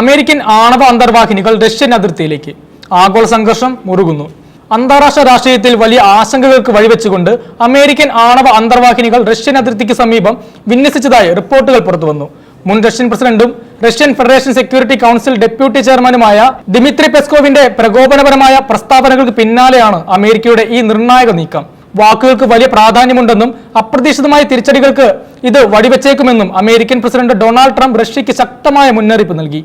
American ആണവ അന്തർവാഹിനികൾ Russian അതിർത്തിയിലേക്ക് ആഗോള സംഘർഷം മുറുകുന്നു. അന്താരാഷ്ട്ര രാഷ്ട്രീയത്തിൽ വലിയ ആശങ്കകൾക്ക് വഴിവെച്ചുകൊണ്ട് അമേരിക്കൻ ആണവ അന്തർവാഹിനികൾ റഷ്യൻ അതിർത്തിക്ക് സമീപം വിന്യസിച്ചതായി റിപ്പോർട്ടുകൾ പുറത്തുവന്നു. മുൻ റഷ്യൻ പ്രസിഡന്റും Russian federation security council deputy ചെയർമാനുമായ ദിമിത്രി പെസ്കോവിന്റെ പ്രകോപനപരമായ പ്രസ്താവനകൾക്ക് പിന്നാലെയാണ് അമേരിക്കയുടെ ഈ നിർണായക നീക്കം. വാക്കുകൾക്ക് വലിയ പ്രാധാന്യമുണ്ടെന്നും അപ്രതീക്ഷിതമായ തിരിച്ചടികൾക്ക് ഇത് വഴിവെച്ചേക്കുമെന്നും അമേരിക്കൻ പ്രസിഡന്റ് ഡൊണാൾഡ് ട്രംപ് റഷ്യയ്ക്ക് ശക്തമായ മുന്നറിയിപ്പ് നൽകി.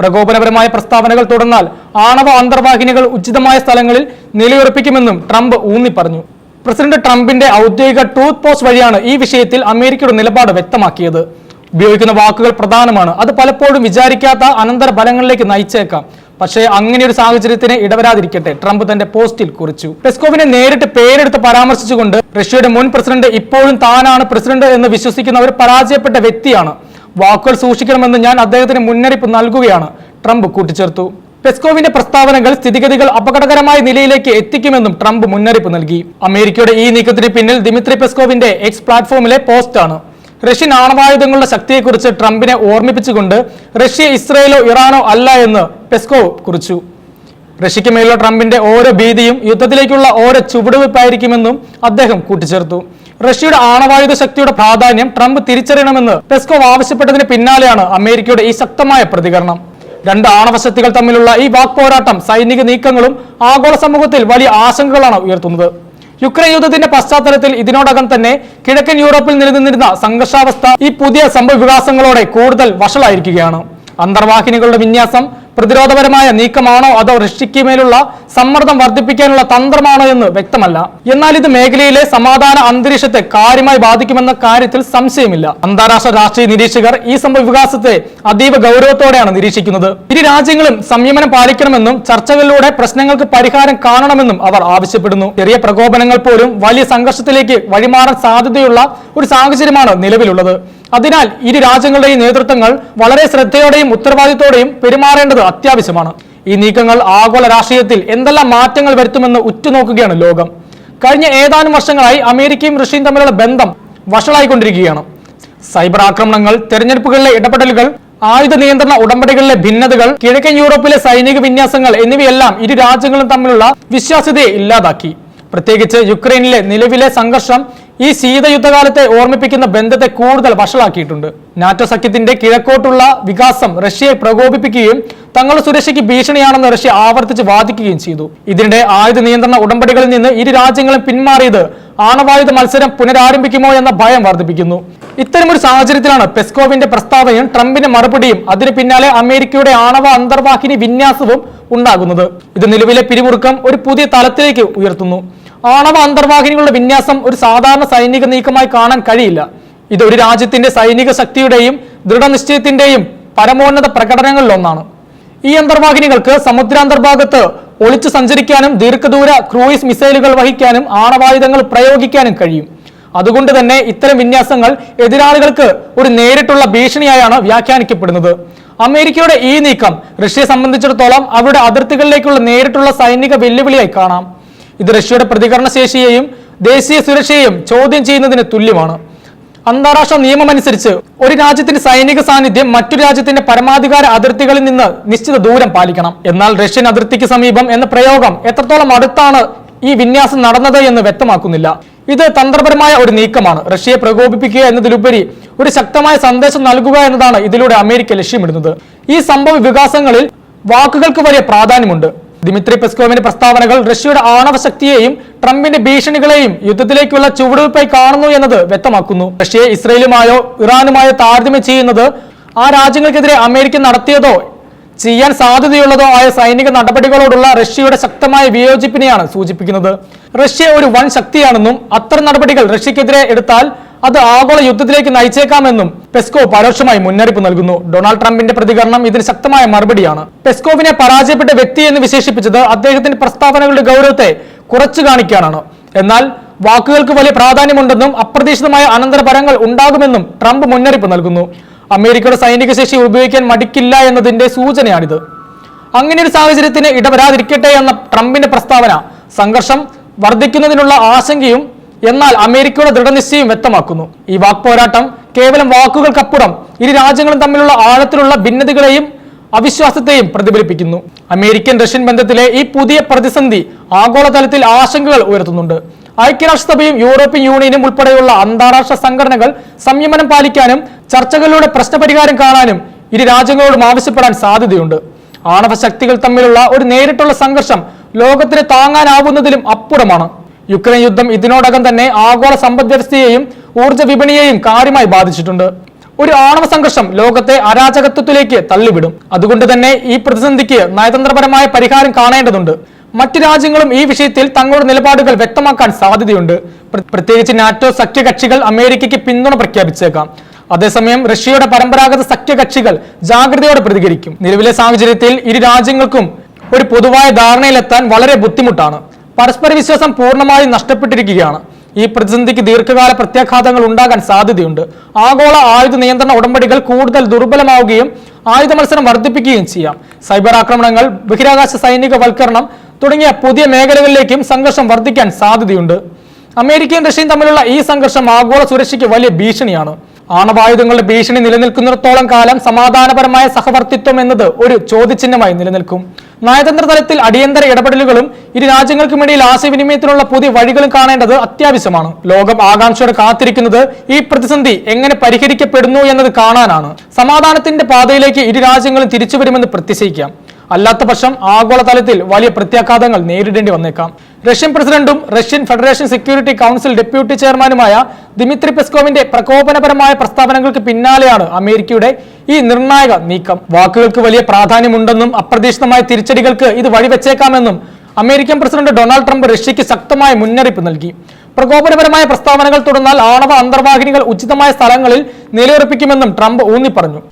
പ്രകോപനപരമായ പ്രസ്താവനകൾ തുടർന്നാൽ ആണവ അന്തർവാഹിനികൾ ഉചിതമായ സ്ഥലങ്ങളിൽ നിലയുറപ്പിക്കുമെന്നും ട്രംപ് ഊന്നി പറഞ്ഞു പ്രസിഡന്റ് ട്രംപിന്റെ ഔദ്യോഗിക ട്രൂത്ത് പോസ്റ്റ് വഴിയാണ് ഈ വിഷയത്തിൽ അമേരിക്കയുടെ നിലപാട് വ്യക്തമാക്കിയത്. ഉപയോഗിക്കുന്ന വാക്കുകൾ പ്രധാനമാണ്. അത് പലപ്പോഴും വിചാരിക്കാത്ത അനന്തര ഫലങ്ങളിലേക്ക് നയിച്ചേക്കാം. പക്ഷേ അങ്ങനെ ഒരു സാഹചര്യത്തിന് ഇടവരാതിരിക്കട്ടെ ട്രംപ് തന്റെ പോസ്റ്റിൽ കുറിച്ചു. പെസ്കോവിനെ നേരിട്ട് പേരെടുത്ത് പരാമർശിച്ചുകൊണ്ട് റഷ്യയുടെ മുൻ പ്രസിഡന്റ് ഇപ്പോഴും താനാണ് പ്രസിഡന്റ് എന്ന് വിശ്വസിക്കുന്ന ഒരു പരാജയപ്പെട്ട വ്യക്തിയാണ്. വാക്കുകൾ സൂക്ഷിക്കണമെന്ന് ഞാൻ അദ്ദേഹത്തിന് മുന്നറിയിപ്പ് നൽകുകയാണ് ട്രംപ് കൂട്ടിച്ചേർത്തു. പെസ്കോവിന്റെ പ്രസ്താവനകൾ സ്ഥിതിഗതികൾ അപകടകരമായ നിലയിലേക്ക് എത്തിക്കുമെന്നും ട്രംപ് മുന്നറിയിപ്പ് നൽകി. അമേരിക്കയുടെ ഈ നീക്കത്തിന് പിന്നിൽ ദിമിത്രി പെസ്കോവിന്റെ എക്സ് പ്ലാറ്റ്ഫോമിലെ പോസ്റ്റാണ്. റഷ്യൻ ആണവായുധങ്ങളുടെ ശക്തിയെക്കുറിച്ച് ട്രംപിനെ ഓർമ്മിപ്പിച്ചുകൊണ്ട് റഷ്യ ഇസ്രയേലോ ഇറാനോ അല്ല എന്ന് പെസ്കോവ് കുറിച്ചു. റഷ്യയ്ക്ക് മേലുള്ള ട്രംപിന്റെ ഓരോ ഭീതിയും യുദ്ധത്തിലേക്കുള്ള ഓരോ ചുവടുവയ്പായിരിക്കുമെന്നും അദ്ദേഹം കൂട്ടിച്ചേർത്തു. റഷ്യയുടെ ആണവായുധ ശക്തിയുടെ പ്രാധാന്യം ട്രംപ് തിരിച്ചറിയണമെന്ന് പെസ്കോവ് ആവശ്യപ്പെട്ടതിന് പിന്നാലെയാണ് അമേരിക്കയുടെ ഈ ശക്തമായ പ്രതികരണം. രണ്ട് ആണവശക്തികൾ തമ്മിലുള്ള ഈ വാക്പോരാട്ടം സൈനിക നീക്കങ്ങളും ആഗോള സമൂഹത്തിൽ വലിയ ആശങ്കകളാണ് ഉയർത്തുന്നത്. യുക്രൈൻ യുദ്ധത്തിന്റെ പശ്ചാത്തലത്തിൽ ഇതിനോടകം തന്നെ കിഴക്കൻ യൂറോപ്പിൽ നിലനിന്നിരുന്ന സംഘർഷാവസ്ഥ ഈ പുതിയ സംഭവ വികാസങ്ങളോടെ കൂടുതൽ വഷളായിരിക്കുകയാണ്. അന്തർവാഹിനികളുടെ വിന്യാസം പ്രതിരോധപരമായ നീക്കമാണോ അതോ റഷ്യയ്ക്ക് മേലുള്ള സമ്മർദ്ദം വർദ്ധിപ്പിക്കാനുള്ള തന്ത്രമാണോ എന്ന് വ്യക്തമല്ല. എന്നാൽ ഇത് മേഖലയിലെ സമാധാന അന്തരീക്ഷത്തെ കാര്യമായി ബാധിക്കുമെന്ന കാര്യത്തിൽ സംശയമില്ല. അന്താരാഷ്ട്ര രാഷ്ട്രീയ നിരീക്ഷകർ ഈ സംഭവവികാസത്തെ അതീവ ഗൗരവത്തോടെയാണ് നിരീക്ഷിക്കുന്നത്. ഇരു രാജ്യങ്ങളും സംയമനം പാലിക്കണമെന്നും ചർച്ചകളിലൂടെ പ്രശ്നങ്ങൾക്ക് പരിഹാരം കാണണമെന്നും അവർ ആവശ്യപ്പെടുന്നു. ചെറിയ പ്രകോപനങ്ങൾ പോലും വലിയ സംഘർഷത്തിലേക്ക് വഴിമാറാൻ സാധ്യതയുള്ള ഒരു സാഹചര്യമാണ് നിലവിലുള്ളത്. അതിനാൽ ഇരു രാജ്യങ്ങളുടെയും നേതൃത്വങ്ങൾ വളരെ ശ്രദ്ധയോടെയും ഉത്തരവാദിത്തോടെയും പെരുമാറേണ്ടത് അത്യാവശ്യമാണ്. ഈ നീക്കങ്ങൾ ആഗോള രാഷ്ട്രീയത്തിൽ എന്തെല്ലാം മാറ്റങ്ങൾ വരുത്തുമെന്ന് ഉറ്റുനോക്കുകയാണ് ലോകം. കഴിഞ്ഞ ഏതാനും വർഷങ്ങളായി അമേരിക്കയും റഷ്യയും തമ്മിലുള്ള ബന്ധം വഷളായിക്കൊണ്ടിരിക്കുകയാണ്. സൈബർ ആക്രമണങ്ങൾ തെരഞ്ഞെടുപ്പുകളിലെ ഇടപെടലുകൾ ആയുധ നിയന്ത്രണ ഉടമ്പടികളിലെ ഭിന്നതകൾ കിഴക്കൻ യൂറോപ്പിലെ സൈനിക വിന്യാസങ്ങൾ എന്നിവയെല്ലാം ഇരു രാജ്യങ്ങളും തമ്മിലുള്ള വിശ്വാസ്യതയെ ഇല്ലാതാക്കി. പ്രത്യേകിച്ച് യുക്രൈനിലെ നിലവിലെ സംഘർഷം ഈ ശീതയുദ്ധകാലത്തെ ഓർമ്മിപ്പിക്കുന്ന ബന്ധത്തെ കൂടുതൽ വഷളാക്കിയിട്ടുണ്ട്. നാറ്റോ സഖ്യത്തിന്റെ കിഴക്കോട്ടുള്ള വികാസം റഷ്യയെ പ്രകോപിപ്പിക്കുകയും തങ്ങളുടെ സുരക്ഷയ്ക്ക് ഭീഷണിയാണെന്ന് റഷ്യ ആവർത്തിച്ച് വാദിക്കുകയും ചെയ്തു. ഇതിനിടെ ആയുധ നിയന്ത്രണ ഉടമ്പടികളിൽ നിന്ന് ഇരു രാജ്യങ്ങളും പിന്മാറിയത് ആണവായുധ മത്സരം പുനരാരംഭിക്കുമോ എന്ന ഭയം വർദ്ധിപ്പിക്കുന്നു. ഇത്തരമൊരു സാഹചര്യത്തിലാണ് പെസ്കോവിന്റെ പ്രസ്താവനയും ട്രംപിന്റെ മറുപടിയും അതിന് പിന്നാലെ അമേരിക്കയുടെ ആണവ അന്തർവാഹിനി വിന്യാസവും ഉണ്ടാകുന്നത്. ഇത് നിലവിലെ പിരിമുറുക്കം ഒരു പുതിയ തലത്തിലേക്ക് ഉയർത്തുന്നു. ആണവ അന്തർവാഹിനികളുടെ വിന്യാസം ഒരു സാധാരണ സൈനിക നീക്കമായി കാണാൻ കഴിയില്ല. ഇത് ഒരു രാജ്യത്തിന്റെ സൈനിക ശക്തിയുടെയും ദൃഢനിശ്ചയത്തിന്റെയും പരമോന്നത പ്രകടനങ്ങളിലൊന്നാണ് ഈ അന്തർവാഹിനികൾക്ക് സമുദ്രാന്തർഭാഗത്ത് ഒളിച്ചു സഞ്ചരിക്കാനും ദീർഘദൂര ക്രൂയിസ് മിസൈലുകൾ വഹിക്കാനും ആണവായുധങ്ങൾ പ്രയോഗിക്കാനും കഴിയും. അതുകൊണ്ട് തന്നെ ഇത്തരം വിന്യാസങ്ങൾ എതിരാളികൾക്ക് ഒരു നേരിട്ടുള്ള ഭീഷണിയായാണ് വ്യാഖ്യാനിക്കപ്പെടുന്നത്. അമേരിക്കയുടെ ഈ നീക്കം റഷ്യയെ സംബന്ധിച്ചിടത്തോളം അവരുടെ അതിർത്തികളിലേക്കുള്ള നേരിട്ടുള്ള സൈനിക വെല്ലുവിളിയായി കാണാം. ഇത് റഷ്യയുടെ പ്രതികരണ ശേഷിയെയും ദേശീയ സുരക്ഷയെയും ചോദ്യം ചെയ്യുന്നതിന് തുല്യമാണ്. അന്താരാഷ്ട്ര നിയമമനുസരിച്ച് ഒരു രാജ്യത്തിന്റെ സൈനിക സാന്നിധ്യം മറ്റു രാജ്യത്തിന്റെ പരമാധികാര അതിർത്തികളിൽ നിന്ന് നിശ്ചിത ദൂരം പാലിക്കണം. എന്നാൽ റഷ്യൻ അതിർത്തിക്ക് സമീപം എന്ന പ്രയോഗം എത്രത്തോളം അടുത്താണ് ഈ വിന്യാസം നടന്നത് എന്ന് വ്യക്തമാക്കുന്നില്ല. ഇത് തന്ത്രപരമായ ഒരു നീക്കമാണ്. റഷ്യയെ പ്രകോപിപ്പിക്കുക എന്നതിലുപരി ഒരു ശക്തമായ സന്ദേശം നൽകുക എന്നതാണ് ഇതിലൂടെ അമേരിക്ക ലക്ഷ്യമിടുന്നത്. ഈ സംഭവ വികാസങ്ങളിൽ വാക്കുകൾക്ക് വലിയ പ്രാധാന്യമുണ്ട്. ദിമിത്രി പെസ്കോവിന്റെ പ്രസ്താവനകൾ റഷ്യയുടെ ആണവശക്തിയെയും ട്രംപിന്റെ ഭീഷണികളെയും യുദ്ധത്തിലേക്കുള്ള ചുവടുവയ്പായി കാണുന്നു എന്നത് വ്യക്തമാക്കുന്നു. റഷ്യയെ ഇസ്രയേലുമായോ ഇറാനുമായോ താരതമ്യം ചെയ്യുന്നത് ആ രാജ്യങ്ങൾക്കെതിരെ അമേരിക്ക നടത്തിയതോ ചെയ്യാൻ സാധ്യതയുള്ളതോ ആയ സൈനിക നടപടികളോടുള്ള റഷ്യയുടെ ശക്തമായ വിയോജിപ്പിനെയാണ് സൂചിപ്പിക്കുന്നത്. റഷ്യ ഒരു വൻ ശക്തിയാണെന്നും അത്തരം നടപടികൾ റഷ്യക്കെതിരെ എടുത്താൽ അത് ആഗോള യുദ്ധത്തിലേക്ക് നയിച്ചേക്കാമെന്നും പെസ്കോ പരോക്ഷമായി മുന്നറിയിപ്പ് നൽകുന്നു. ഡൊണാൾഡ് ട്രംപിന്റെ പ്രതികരണം ഇതിന് ശക്തമായ മറുപടിയാണ്. പെസ്കോവിനെ പരാജയപ്പെട്ട വ്യക്തി എന്ന് വിശേഷിപ്പിച്ചത് അദ്ദേഹത്തിന്റെ പ്രസ്താവനകളുടെ ഗൗരവത്തെ കുറച്ചു കാണിക്കാനാണ്. എന്നാൽ വാക്കുകൾക്ക് വലിയ പ്രാധാന്യമുണ്ടെന്നും അപ്രതീക്ഷിതമായ അനന്തരഫലങ്ങൾ ഉണ്ടാകുമെന്നും ട്രംപ് മുന്നറിയിപ്പ് നൽകുന്നു. അമേരിക്കയുടെ സൈനിക ശേഷി ഉപയോഗിക്കാൻ മടിക്കില്ല എന്നതിന്റെ സൂചനയാണിത്. അങ്ങനെ ഒരു സാഹചര്യത്തിന് ഇടവരാതിരിക്കട്ടെ എന്ന ട്രംപിന്റെ പ്രസ്താവന സംഘർഷം വർദ്ധിക്കുന്നതിനുള്ള ആശങ്കയും എന്നാൽ അമേരിക്കയുടെ ദൃഢനിശ്ചയം വ്യക്തമാക്കുന്നു. ഈ വാക്പോരാട്ടം കേവലം വാക്കുകൾക്കപ്പുറം ഇരു രാജ്യങ്ങളും തമ്മിലുള്ള ആഴത്തിലുള്ള ഭിന്നതകളെയും അവിശ്വാസത്തെയും പ്രതിഫലിപ്പിക്കുന്നു. അമേരിക്കൻ റഷ്യൻ ബന്ധത്തിലെ ഈ പുതിയ പ്രതിസന്ധി ആഗോളതലത്തിൽ ആശങ്കകൾ ഉയർത്തുന്നുണ്ട്. ഐക്യരാഷ്ട്രസഭയും യൂറോപ്യൻ യൂണിയനും ഉൾപ്പെടെയുള്ള അന്താരാഷ്ട്ര സംഘടനകൾ സംയമനം പാലിക്കാനും ചർച്ചകളിലൂടെ പ്രശ്നപരിഹാരം കാണാനും ഇരു രാജ്യങ്ങളോടും ആവശ്യപ്പെടാൻ സാധ്യതയുണ്ട്. ആണവ ശക്തികൾ തമ്മിലുള്ള ഒരു നേരിട്ടുള്ള സംഘർഷം ലോകത്തിന് താങ്ങാനാവുന്നതിലും അപ്പുറമാണ്. യുക്രൈൻ യുദ്ധം ഇതിനോടകം തന്നെ ആഗോള സമ്പദ്വ്യവസ്ഥയെയും ഊർജ വിപണിയെയും കാര്യമായി ബാധിച്ചിട്ടുണ്ട്. ഒരു ആണവ സംഘർഷം ലോകത്തെ അരാജകത്വത്തിലേക്ക് തള്ളിവിടും. അതുകൊണ്ട് തന്നെ ഈ പ്രതിസന്ധിക്ക് നയതന്ത്രപരമായ പരിഹാരം കാണേണ്ടതുണ്ട്. മറ്റു രാജ്യങ്ങളും ഈ വിഷയത്തിൽ തങ്ങളുടെ നിലപാടുകൾ വ്യക്തമാക്കാൻ സാധ്യതയുണ്ട്. പ്ര- പ്രത്യേകിച്ച് നാറ്റോ സഖ്യകക്ഷികൾ അമേരിക്കയ്ക്ക് പിന്തുണ പ്രഖ്യാപിച്ചേക്കാം. അതേസമയം റഷ്യയുടെ പരമ്പരാഗത സഖ്യകക്ഷികൾ ജാഗ്രതയോടെ പ്രതികരിക്കും. നിലവിലെ സാഹചര്യത്തിൽ ഇരു രാജ്യങ്ങൾക്കും ഒരു പൊതുവായ ധാരണയിലെത്താൻ വളരെ ബുദ്ധിമുട്ടാണ്. പരസ്പര വിശ്വാസം പൂർണമായും നഷ്ടപ്പെട്ടിരിക്കുകയാണ്. ഈ പ്രതിസന്ധിക്ക് ദീർഘകാല പ്രത്യാഘാതങ്ങൾ ഉണ്ടാകാൻ സാധ്യതയുണ്ട്. ആഗോള ആയുധ നിയന്ത്രണ ഉടമ്പടികൾ കൂടുതൽ ദുർബലമാവുകയും ആയുധ മത്സരം വർദ്ധിപ്പിക്കുകയും ചെയ്യാം. സൈബർ ആക്രമണങ്ങൾ ബഹിരാകാശ സൈനികവൽക്കരണം തുടങ്ങിയ പുതിയ മേഖലകളിലേക്കും സംഘർഷം വർദ്ധിക്കാൻ സാധ്യതയുണ്ട്. അമേരിക്കയും റഷ്യയും തമ്മിലുള്ള ഈ സംഘർഷം ആഗോള സുരക്ഷയ്ക്ക് വലിയ ഭീഷണിയാണ്. ആണവായുധങ്ങളുടെ ഭീഷണി നിലനിൽക്കുന്നിടത്തോളം കാലം സമാധാനപരമായ സഹവർത്തിത്വം എന്നത് ഒരു ചോദ്യചിഹ്നമായി നിലനിൽക്കും. നയതന്ത്ര തലത്തിൽ അടിയന്തര ഇടപെടലുകളും ഇരു രാജ്യങ്ങൾക്കുമിടയിൽ ആശയവിനിമയത്തിനുള്ള പുതിയ വഴികളും കാണേണ്ടത് അത്യാവശ്യമാണ്. ലോകം ആകാംക്ഷയോടെ കാത്തിരിക്കുന്നത് ഈ പ്രതിസന്ധി എങ്ങനെ പരിഹരിക്കപ്പെടുന്നു എന്നത് കാണാനാണ്. സമാധാനത്തിന്റെ പാതയിലേക്ക് ഇരു രാജ്യങ്ങളും തിരിച്ചു വരുമെന്ന് പ്രത്യശയിക്കാം അല്ലാത്ത പക്ഷം ആഗോളതലത്തിൽ വലിയ പ്രത്യാഘാതങ്ങൾ നേരിടേണ്ടി വന്നേക്കാം. റഷ്യൻ പ്രസിഡന്റും Russian federation security council deputy ചെയർമാനുമായ ദിമിത്രി പെസ്കോവിന്റെ പ്രകോപനപരമായ പ്രസ്താവനകൾക്ക് പിന്നാലെയാണ് അമേരിക്കയുടെ ഈ നിർണായക നീക്കം. വാക്കുകൾക്ക് വലിയ പ്രാധാന്യമുണ്ടെന്നും അപ്രതീക്ഷിതമായ തിരിച്ചടികൾക്ക് ഇത് വഴിവെച്ചേക്കാമെന്നും അമേരിക്കൻ പ്രസിഡന്റ് ഡൊണാൾഡ് ട്രംപ് റഷ്യയ്ക്ക് ശക്തമായ മുന്നറിയിപ്പ് നൽകി. പ്രകോപനപരമായ പ്രസ്താവനകൾ തുടർന്നാൽ ആണവ അന്തർവാഹിനികൾ ഉചിതമായ സ്ഥലങ്ങളിൽ നിലയുറപ്പിക്കുമെന്നും ട്രംപ് ഊന്നിപ്പറഞ്ഞു.